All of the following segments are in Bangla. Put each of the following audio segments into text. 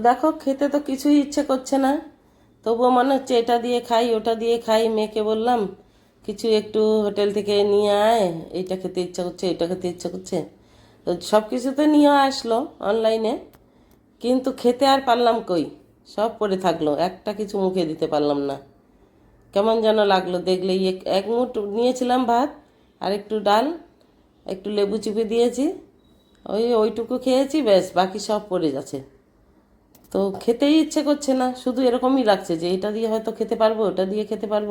দেখো, খেতে তো কিছুই ইচ্ছে করছে না। তবুও মনে হচ্ছে এটা দিয়ে খাই, ওটা দিয়ে খাই। মেয়েকে বললাম, কিছু একটু হোটেল থেকে নিয়ে আয়। এইটা খেতে ইচ্ছা করছে, এটা খেতে ইচ্ছা করছে। তো সব কিছু তো নিয়ে আসলো অনলাইনে। কিন্তু খেতে আর পারলাম কই? সব পড়ে থাকল, একটা কিছু মুখে দিতে পারলাম না। কেমন যেন লাগল দেখলে এক- মুঠ নিয়েছিলাম ভাত আর একটু ডাল, একটু লেবু চিপে দিয়েছি। ওই, ওইটুকু খেয়েছি, ব্যাস, বাকি সব পড়ে যাচ্ছে তো খেতেই ইচ্ছে করছে না। শুধু এরকমই লাগছে যে এটা দিয়ে হয়তো খেতে পারব, ওটা দিয়ে খেতে পারব।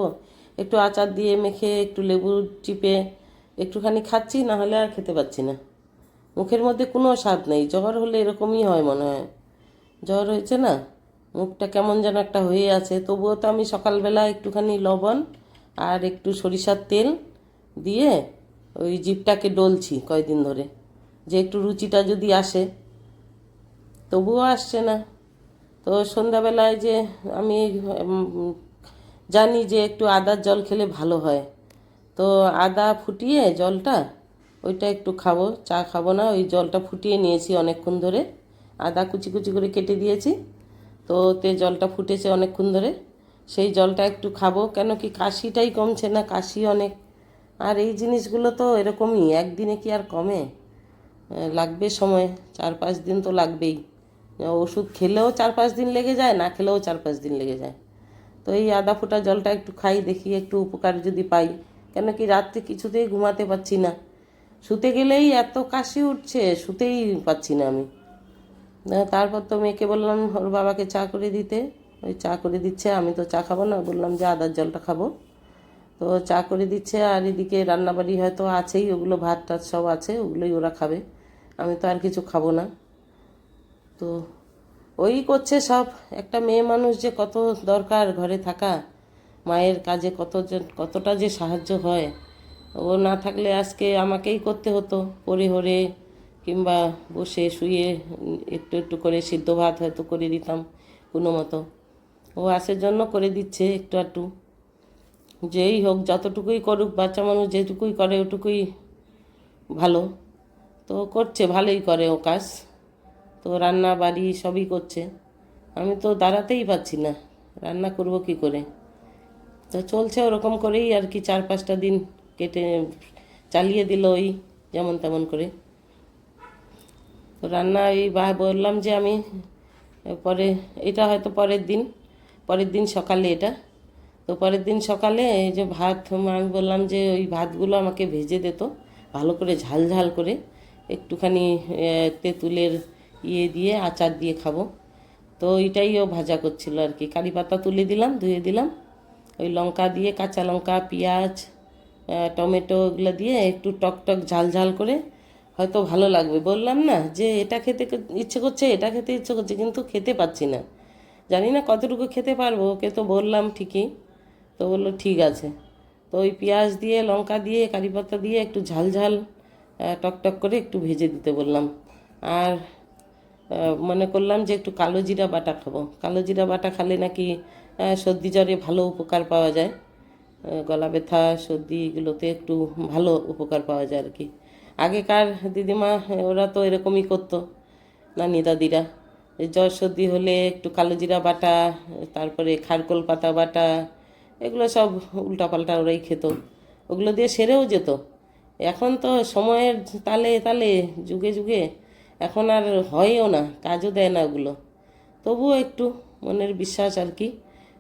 একটু আচার দিয়ে মেখে, একটু লেবু চিপে একটুখানি খাচ্ছি, না হলে আর খেতে পাচ্ছি না। মুখের মধ্যে কোনো স্বাদ নেই। জ্বর হলে এরকমই হয় মনে হয়। জ্বর হয়েছে না? মুখটা কেমন যেন একটা হয়ে আছে। তবুও তো আমি সকালবেলা একটুখানি লবণ আর একটু সরিষার তেল দিয়ে ওই জিভটাকে ডলছি কয়দিন ধরে। যে একটু রুচিটা যদি আসে, তবুও আসছে না। তো সন্ধ্যাবেলায় যে আমি জানি যে একটু আদার জল খেলে ভালো হয়। তো আদা ফুটিয়ে জলটা, ওইটা একটু খাব, চা খাব না, ওই জলটা ফুটিয়ে নিয়েছি অনেকক্ষণ ধরে। আদা কুচি কুচি করে কেটে দিয়েছি, তো তে জলটা ফুটেছে অনেকক্ষণ ধরে। সেই জলটা একটু খাব, কেন কি কাশিটাই কমছে না, কাশি অনেক। আর এই জিনিসগুলো তো এরকমই, একদিনে কি আর কমে? লাগবে সময়, চার পাঁচ দিন তো লাগবেই। ওষুধ খেলেও চার পাঁচ দিন লেগে যায়, না খেলেও চার পাঁচ দিন লেগে যায়। তো এই আদা ফোটা জলটা একটু খাই, দেখি একটু উপকার যদি পাই। কেন কি রাত্রে কিছুতেই ঘুমাতে পারছি না। শুতে গেলেই এত কাশি উঠছে, শুতেই পাচ্ছি না আমি। তারপর তো মেয়েকে বললাম, ওর বাবাকে চা করে দিতে। ওই চা করে দিচ্ছে, আমি তো চা খাব না, বললাম যে আদার জলটা খাব। তো চা করে দিচ্ছে, আর এদিকে রান্নাবাড়ি হয়তো আছেই, ওগুলো ভাত টাত সব আছে, ওগুলোই ওরা খাবে। আমি তো আর কিছু খাব না। তো ওই করছে সব। একটা মেয়ে মানুষ যে কত দরকার ঘরে থাকা, মায়ের কাজে কত কতটা যে সাহায্য হয়, ও না থাকলে আজকে আমাকেই করতে হতো। পরে হরে কিংবা বসে শুয়ে একটু একটু করে সিদ্ধ ভাত হয়তো করে দিতাম কোনো মতো। ও আসের জন্য করে দিচ্ছে একটু একটু যেই হোক, যতটুকুই করুক, বাচ্চা মানুষ যেটুকুই করে ওটুকুই ভালো। তো করছে, ভালোই করে ও কাজ। তো রান্না, বাড়ি সবই করছে। আমি তো দাঁড়াতেই পাচ্ছি না। রান্না করব কি করে? তো চলছে ওরকম করেই আর কি চার পাঁচটা দিন কেটে চালিয়ে দিল ওই যেমন তেমন করে। তো রান্না এই বা বললাম যে আমি পরে, এটা হয়তো পরের দিন পরের দিন সকালে এটা। তো পরের দিন সকালে এই যে ভাত আমি বললাম যে ওই ভাতগুলো আমাকে ভেজে দিত ভালো করে ঝাল ঝাল করে, একটুখানি তেঁতুলের ইয়ে দিয়ে আচার দিয়ে খাব। তো ওইটাই ও ভাজা করছিল আর কি। কারি পাতা তুলে দিলাম ধুয়ে দিলাম। ওই লঙ্কা দিয়ে কাঁচা লঙ্কা পেঁয়াজ টমেটো এগুলো দিয়ে একটু টক টক ঝাল ঝাল করে হয়তো ভালো লাগবে। বললাম না যে এটা খেতে ইচ্ছে করছে এটা খেতে ইচ্ছে করছে কিন্তু খেতে পাচ্ছি না। জানি না কতটুকু খেতে পারব ওকে তো বললাম ঠিকই। তো বলল ঠিক আছে। তো ওই পেঁয়াজ দিয়ে লঙ্কা দিয়ে কারি পাতা দিয়ে একটু ঝাল ঝাল আহ, টক টক করে একটু ভেজে দিতে বললাম। আর মনে করলাম যে একটু কালো জিরা বাটা খাব। কালো জিরা বাটা খালে নাকি সর্দি জ্বরে ভালো উপকার পাওয়া যায়। গলা ব্যথা, সর্দি এগুলোতে একটু ভালো উপকার পাওয়া যায় আর কি আগেকার দিদিমা, ওরা তো এরকমই করতো, নানি দাদিরা। জ্বর সর্দি হলে একটু কালো জিরা বাটা, তারপরে খারকোল পাতা বাটা, এগুলো সব উল্টাপাল্টা ওরাই খেত। ওগুলো দিয়ে সেরেও যেত। এখন তো সময়ের তালে তালে, যুগে যুগে এখন আর হয়ও না, কাজও দেয় না ওগুলো। তবুও একটু মনের বিশ্বাস আর কি,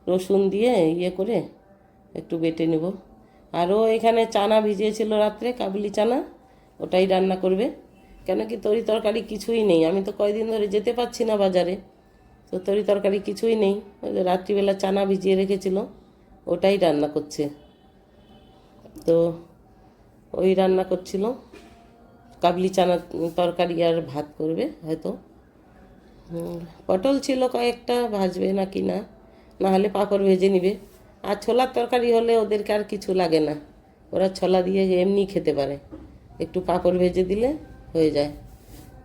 রসুন দিয়ে ইয়ে করে একটু বেটে নেব। আরও এখানে চানা ভিজিয়েছিল রাত্রে, কাবুলি চানা, ওটাই রান্না করবে। কেন কি তরি তরকারি কিছুই নেই, আমি তো কয়দিন ধরে যেতে পারছি না বাজারে। তো তরি তরকারি কিছুই নেই, ওই রাত্রিবেলা চানা ভিজিয়ে রেখেছিল, ওটাই রান্না করছে। তো ওই রান্না করছিল। কাবলি চানা তরকারি আর ভাত করবে, হয়তো। পটল ছিল কয়েকটা, ভাজবে নাকি না না হলে পাঁপড় ভেজে নিবে। আর ছোলার তরকারি হলে ওদেরকে আর কিছু লাগে না। ওরা ছোলা দিয়ে এমনি খেতে পারে। একটু পাঁপড় ভেজে দিলে হয়ে যায়।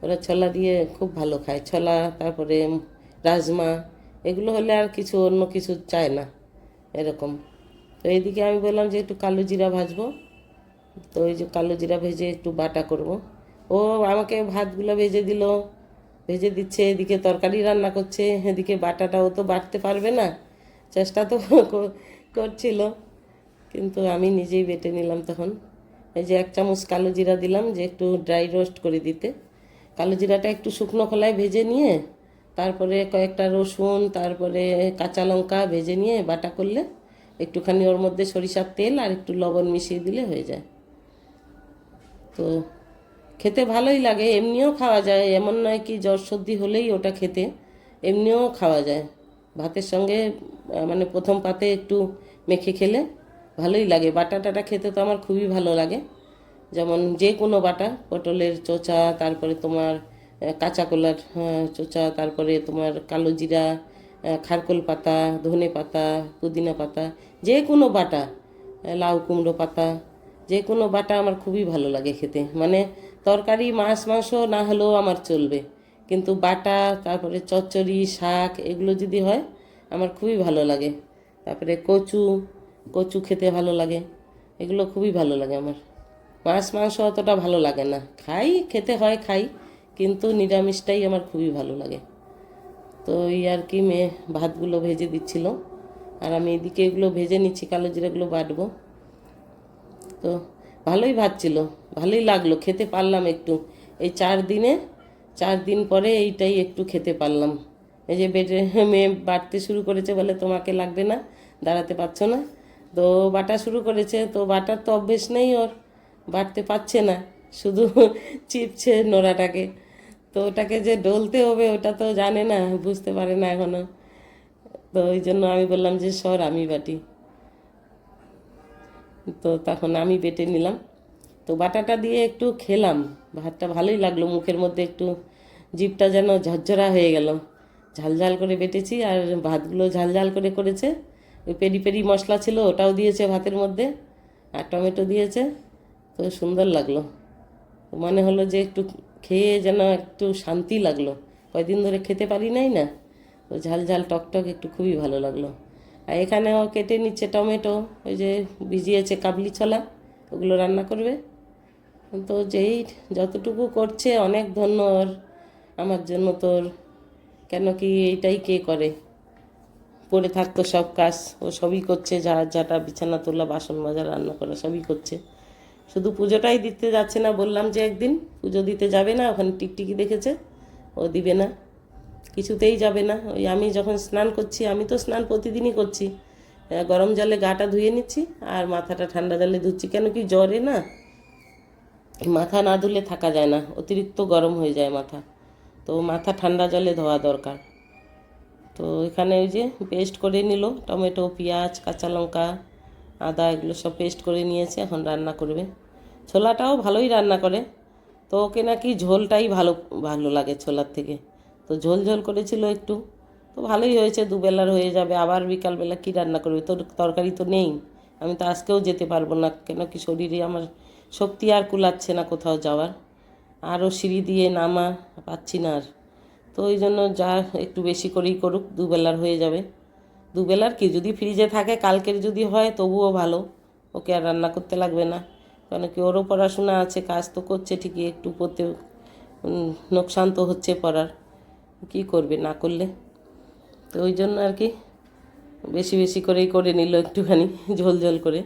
ওরা ছোলা দিয়ে খুব ভালো খায়। ছোলা, তারপরে রাজমা, এগুলো হলে আর কিছু অন্য কিছু চায় না, এরকম। তো এদিকে আমি বললাম যে একটু কালো জিরা ভাজবো। তো ওই যে কালো জিরা ভেজে একটু বাটা করব। ও আমাকে ভাতগুলো ভেজে দিল। ভেজে দিচ্ছে, এদিকে তরকারি রান্না করছে, এদিকে বাটাটাও তো বাটতে পারবে না। চেষ্টা তো করছিল, কিন্তু আমি নিজেই বেটে নিলাম তখন। এই যে এক চামচ কালো জিরা দিলাম যে একটু ড্রাই রোস্ট করে দিতে। কালো জিরাটা একটু শুকনো খোলায় ভেজে নিয়ে, তারপরে কয়েকটা রসুন, তারপরে কাঁচা লঙ্কা ভেজে নিয়ে বাটা করলে একটুখানি ওর মধ্যে সরিষার তেল আর একটু লবণ মিশিয়ে দিলে হয়ে যায়। তো খেতে ভালোই লাগে, এমনিও খাওয়া যায়। এমন নয় কি জ্বর সর্দি হলেই ওটা খেতে, এমনিও খাওয়া যায়। ভাতের সঙ্গে মানে প্রথম পাতে একটু মেখে খেলে ভালোই লাগে। বাটা টাটা খেতে তো আমার খুবই ভালো লাগে। যেমন যে কোনো বাটা, পটলের চোচা, তারপরে তোমার কাঁচা কলার চোচা, তারপরে তোমার কালো জিরা খারকোল পাতা, ধনে পাতা, পুদিনা পাতা, যে কোনো বাটা লাউ কুমড়ো পাতা যে কোনো বাটা আমার খুবই ভালো লাগে খেতে। মানে তরকারি, মাছ, মাংস না হলেও আমার চলবে। কিন্তু বাটা, তারপরে চচ্চড়ি, শাক এগুলো যদি হয়, আমার খুবই ভালো লাগে। তারপরে কচু কচু খেতে ভালো লাগে। এগুলো খুবই ভালো লাগে আমার। মাছ, মাংস অতটা ভালো লাগে না। খাই, খেতে হয়, খাই, কিন্তু নিরামিষটাই আমার খুবই ভালো লাগে। তো এই আর কি, মেয়ে ভাতগুলো ভেজে দিচ্ছিল। আর আমি এদিকে এগুলো ভেজে নিচ্ছি, কালো জিরাগুলো বাটবো। তো ভালোই ভাত ছিল ভালোই লাগল, খেতে পারলাম একটু। এই চার দিনে, চার দিন পরে এইটাই একটু খেতে পারলাম। এই যে বেডে মেয়ে বাটতে শুরু করেছে বলে তোমাকে লাগবে না, দাঁড়াতে পারছ না। তো বাটা শুরু করেছে, তো বাটার তো অভ্যেস নেই ওর বাটতে পারছে না, শুধু চিপছে নোড়াটাকে। তো ওটাকে যে ডলতে হবে ওটা তো জানে না, বুঝতে পারে না এখনও। তো ওই জন্য আমি বললাম যে সর আমি বাটি। তো তখন আমি বেটে নিলাম। তো বাটাটা দিয়ে একটু খেলাম। ভাতটা ভালোই লাগল, মুখের মধ্যে একটু জিভটা যেন ঝরঝরা হয়ে গেল। ঝালঝাল করে বেটেছি আর ভাতগুলো ঝালঝাল করে করেছে। ওই পেরি পেরি মশলা ছিল, ওটাও দিয়েছে ভাতের মধ্যে আর টমেটো দিয়েছে। তো সুন্দর লাগল। মনে হলো যে একটু খেয়ে যেন একটু শান্তি লাগল। কয়দিন ধরে খেতে পারি নাই না। তো ঝাল ঝাল টকটক একটু খুবই ভালো লাগল। আর এখানেও কেটে নিচ্ছে টমেটো, ওই যে ভিজিয়েছে কাবলি ছোলা, ওগুলো রান্না করবে। তো যেই যতটুকু করছে অনেক ধন্য ওর, আমার জন্য তোর কেন কি এইটাই কে করে? পড়ে থাকতো সব কাজ, ও সবই করছে, যা যাটা বিছানা তোলা, বাসন মাজা, রান্না করা, সবই করছে। শুধু পুজোটাই দিতে যাচ্ছে না, বললাম যে একদিন পুজো দিতে যাবে না, ওখানে টিকটিকি দেখেছে, ও দিবে না। কিছুতেই যাবে না। ওই আমি যখন স্নান করছি, আমি তো স্নান প্রতিদিনই করছি। গরম জলে গাটা ধুয়ে নিচ্ছি আর মাথাটা ঠান্ডা জলে ধুচ্ছি। কেন কি জ্বরে না? মাথা না ধুলে থাকা যায় না, অতিরিক্ত গরম হয়ে যায় মাথা। তো মাথা ঠান্ডা জলে ধোয়া দরকার। তো এখানে ওই যে পেস্ট করে নিল, টমেটো, পেঁয়াজ, কাঁচা লঙ্কা, আদা এগুলো সব পেস্ট করে নিয়েছে, এখন রান্না করবে। ছোলাটাও ভালোই রান্না করে। তো ওকে নাকি ঝোলটাই ভালো ভালো লাগে ছোলার থেকে। তো ঝোল ঝোল করেছিল একটু। তো ভালোই হয়েছে দুবেলার হয়ে যাবে, আবার বিকালবেলা কী রান্না করবে? তোর তরকারি তো নেই, আমি তো আজকেও যেতে পারব না, কেন কি শরীরে আমার শক্তি আর কুলাচ্ছে না কোথাও যাওয়ার? আরও সিঁড়ি দিয়ে নামা পাচ্ছি না আর। তো ওই জন্য যা একটু বেশি করেই করুক, দুবেলার হয়ে যাবে। দুবেলার কি, যদি ফ্রিজে থাকে, কালকের যদি হয়, তবুও ভালো, ওকে আর রান্না করতে লাগবে না। কেন কি ওরও পড়াশোনা আছে, কাজ তো করছে ঠিকই, একটু পড়তে নোকসান তো হচ্ছে পড়ার। কী করবে না করলে? তো ওই জন্য আর কি বেশি বেশি করেই করে নিল একটুখানি ঝোল ঝোল করে।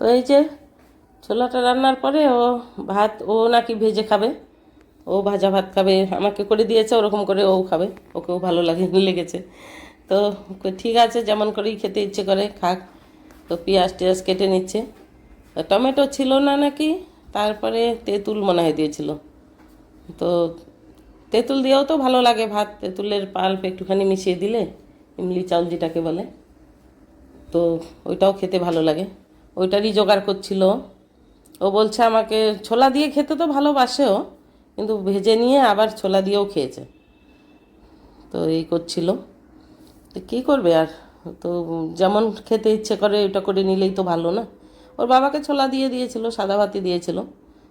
তো এই যে ছোলাটা রান্নার পরে ও ভাত, ও নাকি ভেজে খাবে। ও ভাজা ভাত খাবে, আমাকে করে দিয়েছে, ওরকম করে ও খাবে। ওকেও ভালো লাগে লেগেছে। তো ঠিক আছে, যেমন করেই খেতে ইচ্ছে করে, খাক। তো পেঁয়াজ টিয়াজ কেটে নিচ্ছে। টমেটো ছিল না নাকি, তারপরে তেঁতুল মনে হয় দিয়েছিল। তো তেঁতুল দিয়েও তো ভালো লাগে ভাত, তেঁতুলের পাল্প একটুখানি মিশিয়ে দিলে, ইমলি চাউল যেটাকে বলে, তো ওইটাও খেতে ভালো লাগে। ওইটারই জোগাড় করছিল। ও বলছে আমাকে, ছোলা দিয়ে খেতে তো ভালোবাসেও, কিন্তু ভেজে নিয়ে আবার ছোলা দিয়েও খেয়েছে। তো এই করছিল। তো কী করবে আর? তো যেমন খেতে ইচ্ছে করে ওটা করে নিলেই তো ভালো না। ওর বাবাকে ছোলা দিয়ে দিয়েছিল, সাদা ভাতই দিয়েছিল।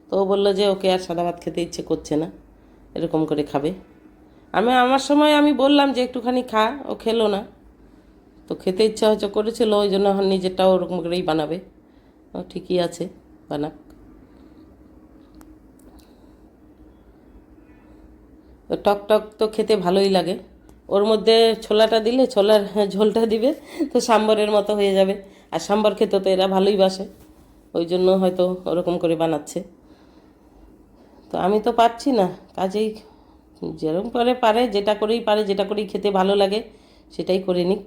তো ও বলল যে ওকে আর সাদা ভাত খেতে ইচ্ছে করছে না, এরকম করে খাবে। আমি, আমার সময় আমি বললাম যে একটুখানি খা, ও খেলো না। তো খেতে ইচ্ছা হয়তো করেছিল, ওই জন্য নিজেরটাও ওরকম করেই বানাবে। ঠিকই আছে, বানাক। টক টক তো খেতে ভালোই লাগে। ওর মধ্যে ছোলাটা দিলে ছোলার ঝোলটা দিবে, তো সাম্বরের মতো হয়ে যাবে। আর সাম্বর খেতে তো এরা ভালোই বাসে, ওই জন্য হয়তো ওরকম করে বানাচ্ছে। তো আমি তো পারছি না, কাজেই যেরকম করে পারে, যেটা করেই পারে, যেটা করেই খেতে ভালো লাগে, সেটাই করে নিক।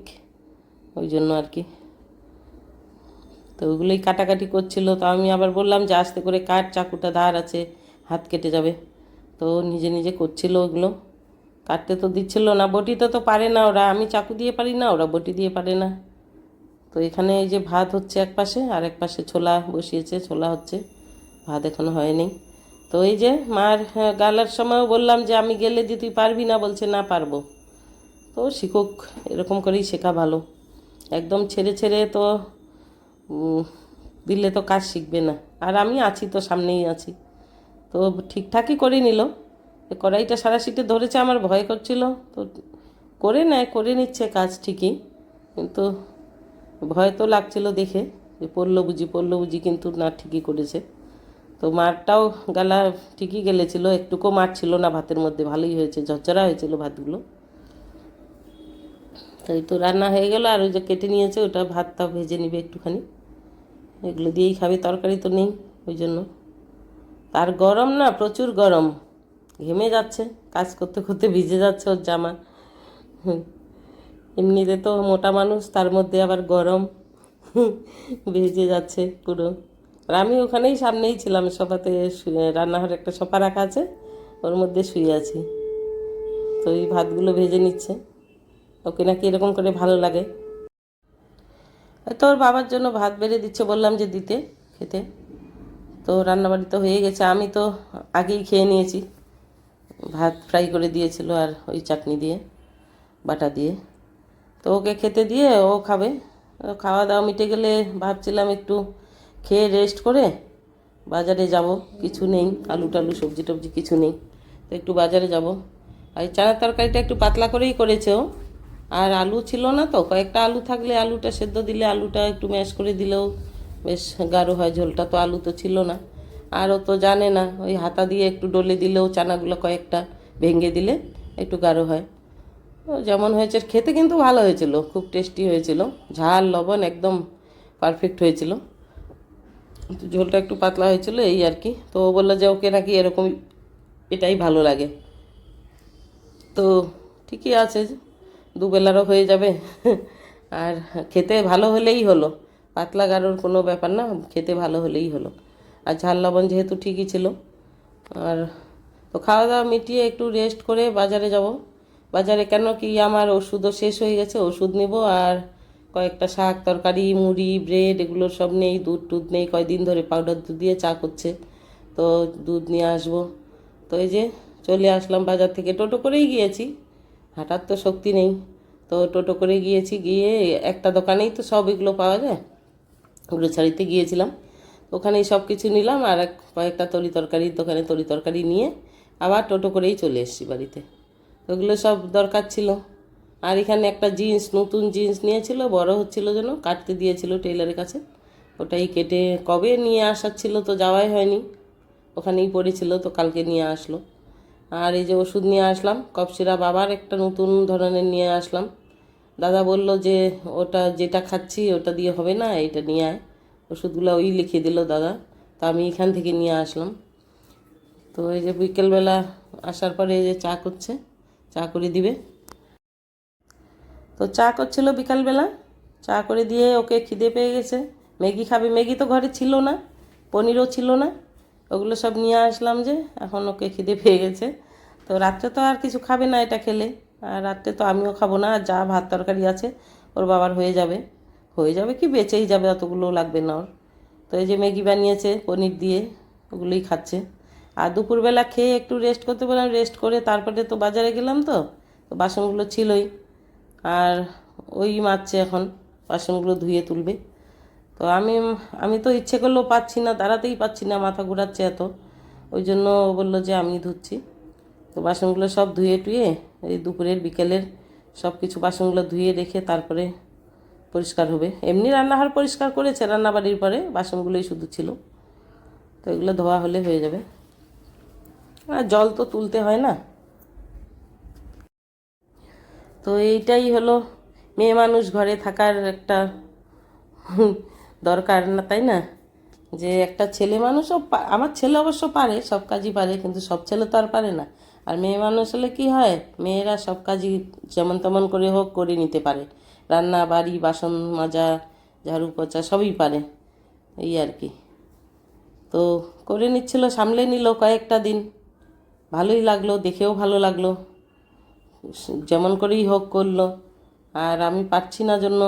ওই জন্য আর কি। তো ওগুলোই কাটাকাটি করছিল। তো আমি আবার বললাম যে, আস্তে করে কাট, চাকুটা ধার আছে, হাত কেটে যাবে। তো নিজে নিজে করছিল ওগুলো। কাটতে তো দিচ্ছিল না, বটিতে তো পারে না ওরা। আমি চাকু দিয়ে পারি না, ওরা বটি দিয়ে পারে না। তো এখানে এই যে ভাত হচ্ছে এক পাশে, আর এক পাশে ছোলা বসিয়েছে, ছোলা হচ্ছে। ভাত এখনও হয়নি। তো এই যে মার গালার সময়ও বললাম যে, আমি গেলে যে তুই পারবি না, বলছে না পারব। তো শিখুক এরকম করেই শেখা ভালো। একদম ছেড়ে ছেড়ে তো দিলে তো কাজ শিখবে না। আর আমি আছি তো, সামনেই আছি। তো ঠিকঠাকই করে নিল। কড়াইটা সারাশিটে ধরেছে, আমার ভয় করছিল। তো করে নেয়, করে নিচ্ছে কাজ ঠিকই। কিন্তু ভয় তো লাগছিল দেখে। যে পড়ল বুঝি পড়ল বুঝি কিন্তু না ঠিকই করেছে। তো মারটাও গালা ঠিকই গেলেছিল। একটুকু মার ছিল না ভাতের মধ্যে, ভালোই হয়েছে, ঝরঝরা হয়েছিল ভাতগুলো। তাই তো রান্না হয়ে গেল, আর ওই যে কেটে নিয়েছে, ওটা ভাতটা ভেজে নিবে একটুখানি। এগুলো দিয়েই খাবে, তরকারি তো নেই, ওই জন্য। আর গরম না, প্রচুর গরম। ঘেমে যাচ্ছে, কাজ করতে করতে ভিজে যাচ্ছে ওর জামা। এমনিতে তো মোটা মানুষ, তার মধ্যে আবার গরম। ভিজে যাচ্ছে পুরো। আর আমি ওখানেই সামনেই ছিলাম সোফাতে রান্নাঘরে একটা সোফা রাখা আছে, ওর মধ্যে শুয়ে আছি। তো এই ভাতগুলো ভেজে নিচ্ছে। ওকে নাকি এরকম করে ভালো লাগে। তো ওর বাবার জন্য ভাত বেড়ে দিচ্ছে বললাম যে দিতে, খেতে। তো রান্নাবাড়ি তো হয়ে গেছে, আমি তো আগেই খেয়ে নিয়েছি। ভাত ফ্রাই করে দিয়েছিল আর ওই চাটনি দিয়ে, বাটা দিয়ে। তো ওকে খেতে দিয়ে ও খাবে। খাওয়া দাওয়া মিটে গেলে ভাবছিলাম একটু খেয়ে রেস্ট করে বাজারে যাব। কিছু নেই, আলু টালু, সবজি টবজি কিছু নেই। তো একটু বাজারে যাব। আর চানার তরকারিটা একটু পাতলা করেই করেছে ও। আর আলু ছিল না তো, কয়েকটা আলু থাকলে আলুটা সেদ্ধ দিলে আলুটা একটু ম্যাশ করে দিলেও বেশ গাঢ় হয় ঝোলটা, তো আলু তো ছিল না। আর ও তো জানে না, ওই হাতা দিয়ে একটু ডলে দিলেও চানাগুলো কয়েকটা ভেঙে দিলে একটু গাঢ় হয়। যেমন হয়েছে, খেতে কিন্তু ভালো হয়েছিল, খুব টেস্টি হয়েছিল। ঝাল, লবণ একদম পারফেক্ট হয়েছিল। ঝোলটা একটু পাতলা হয়েছিল এই আর কি। তো ও বলল যে ওকে নাকি এরকম এটাই ভালো লাগে। তো ঠিকই আছে। দুবেলারও হয়ে যাবে। আর খেতে ভালো হলেই হলো। পাতলা গাঢ়র কোনো ব্যাপার না, খেতে ভালো হলেই হলো। আর ঝাল লবণ যেহেতু ঠিকই ছিল। আর তো খাওয়া দাওয়া মিটিয়ে একটু রেস্ট করে বাজারে যাব। বাজারে কেন কি আমার ওষুধও শেষ হয়ে গেছে, ওষুধ নেব আর কয়েকটা শাক তরকারি, মুড়ি ব্রেড এগুলো সব নেই, দুধ টুধ নেই, কয়দিন ধরে পাউডার দুধ দিয়ে চা করছে। তো দুধ নিয়ে আসব। তো এই যে চলে আসলাম বাজার থেকে। টোটো করেই গিয়েছি। হাঁটার তো শক্তি নেই। তো টোটো করে গিয়েছি, গিয়ে একটা দোকানেই তো সব এগুলো পাওয়া যায়। ওগুলো গ্রোসারিতে গিয়েছিলাম। ওখানেই সব কিছু নিলাম আর এক কয়েকটা তরি তরকারির দোকানে তরি তরকারি নিয়ে আবার টোটো করেই চলে এসেছি বাড়িতে। ওগুলো সব দরকার ছিল। আর এখানে একটা জিন্স, নতুন জিন্স নিয়েছিল, বড় হচ্ছিল যেন, কাটতে দিয়েছিল টেলারের কাছে। ওটাই কেটে কবে নিয়ে আসার ছিল তো যাওয়াই হয়নি। ওখানেই পড়েছিল তো কালকে নিয়ে আসলো। আর এই যে ওষুধ নিয়ে আসলাম, কফ সিরাপ আবার একটা নতুন ধরনের নিয়ে আসলাম। দাদা বলল যে ওটা যেটা খাচ্ছি ওটা দিয়ে হবে না, এটা নিয়ে আয়। ওষুধগুলো ওই লিখিয়ে দিল দাদা, তা আমি এখান থেকে নিয়ে আসলাম। তো এই যে বিকেলবেলা আসার পরে এই যে চা করছে, চা করে দিবে। তো চা করছিল বিকালবেলা, চা করে দিয়ে ওকে খিদে পেয়ে গেছে। ম্যাগি খাবে, ম্যাগি তো ঘরে ছিল না, পনিরও ছিল না। ওগুলো সব নিয়ে আসলাম যে, এখন ওকে খিদে পেয়ে গেছে। তো রাত্রে তো আর কিছু খাবে না এটা খেলে। আর রাত্রে তো আমিও খাব না, আর যা ভাত তরকারি আছে, ওর বাবার হয়ে যাবে। হয়ে যাবে কি, বেঁচেই যাবে অতগুলো লাগবে না ওর। তো এই যে ম্যাগি বানিয়েছে, পনির দিয়ে, ওগুলোই খাচ্ছে। আর দুপুরবেলা খেয়ে একটু রেস্ট করতে বললাম রেস্ট করে তারপরে তো বাজারে গেলাম তো তো বাসনগুলো ছিলই। আর ওই মারছে এখন, বাসনগুলো ধুয়ে তুলবে। তো আমি আমি তো ইচ্ছে করলেও পাচ্ছি না, দাঁড়াতেই পাচ্ছি না, মাথা ঘোরাচ্ছে এত। ওই জন্য বলল যে আমি ধুচ্ছি। তো বাসনগুলো সব ধুয়ে টুয়ে এই দুপুরের, বিকেলের সব কিছু বাসনগুলো ধুয়ে রেখে তারপরে পরিষ্কার হবে। এমনি রান্নাঘর পরিষ্কার করেছে রান্নাবাড়ির পরে, বাসনগুলোই শুধু ছিল। তো এগুলো ধোয়া হলে হয়ে যাবে। আর জল তো তুলতে হয় না। তো এইটাই হলো, মেয়ে মানুষ ঘরে থাকার একটা দরকার না, তাই না? যে একটা ছেলে মানুষও আমার ছেলে অবশ্য পারে, সব কাজই পারে, কিন্তু সব ছেলে তো আর পারে না। আর মেয়ে মানুষ হলে কি হয়? মেয়েরা সব কাজই যেমন তেমন করে হোক করে নিতে পারে। রান্না, বাড়ি, বাসন মাজা, ঝাড়ু পচা সবই পারে, এই আর কি। তো করে নিচ্ছিল, সামলে নিল কয়েকটা দিন। ভালোই লাগল, দেখেও ভালো লাগল। যেমন করেই হোক করল। আর আমি পারছি না জন্য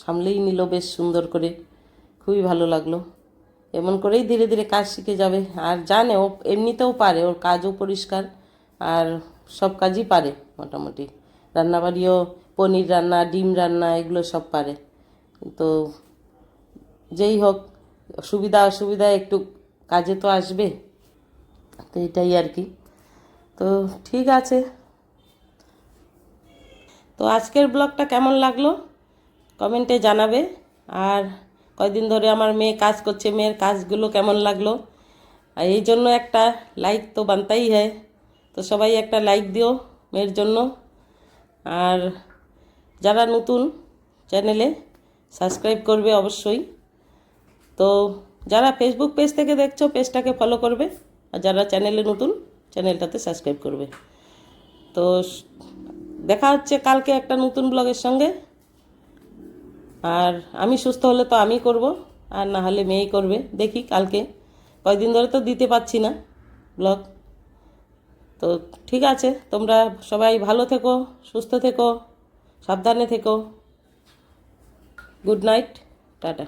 সামলেই নিল বেশ সুন্দর করে। খুবই ভালো লাগল। এমন করেই ধীরে ধীরে কাজ শিখে যাবে। আর জানে ও এমনিতেও পারে, ওর কাজও পরিষ্কার, আর সব কাজই পারে মোটামুটি। রান্নাবাড়িও, পনির রান্না, ডিম রান্না, এগুলো সব পারে। তো যেই হোক, সুবিধা অসুবিধা একটু কাজে তো আসবে, তো এটাই আর কি। তো ঠিক আছে। তো আজকের ব্লগটা কেমন লাগল? কমেন্টে জানাবে। আর কয়দিন ধরে আমার মেয়ে কাজ করছে, মেয়ের কাজগুলো কেমন লাগল? আর এই জন্য একটা লাইক তো বানতাই হয়। তো সবাই একটা লাইক দিও মেয়ের জন্য। আর যারা নতুন চ্যানেলে সাবস্ক্রাইব করবে অবশ্যই। তো যারা ফেসবুক পেজ থেকে দেখছ পেজটাকে ফলো করবে। আর যারা চ্যানেলে নতুন চ্যানেলটাতে সাবস্ক্রাইব করবে। তো দেখা হচ্ছে কালকে একটা নতুন ব্লগের সঙ্গে। আর আমি সুস্থ হলে তো আমি করব, আর না হলে মেয়েই করবে। দেখি কালকে। কয়দিন ধরে তো দিতে পাচ্ছি না ব্লগ। তো ঠিক আছে, তোমরা সবাই ভালো থেকো, সুস্থ থেকো, সাবধানে থেকো। Good night, tata.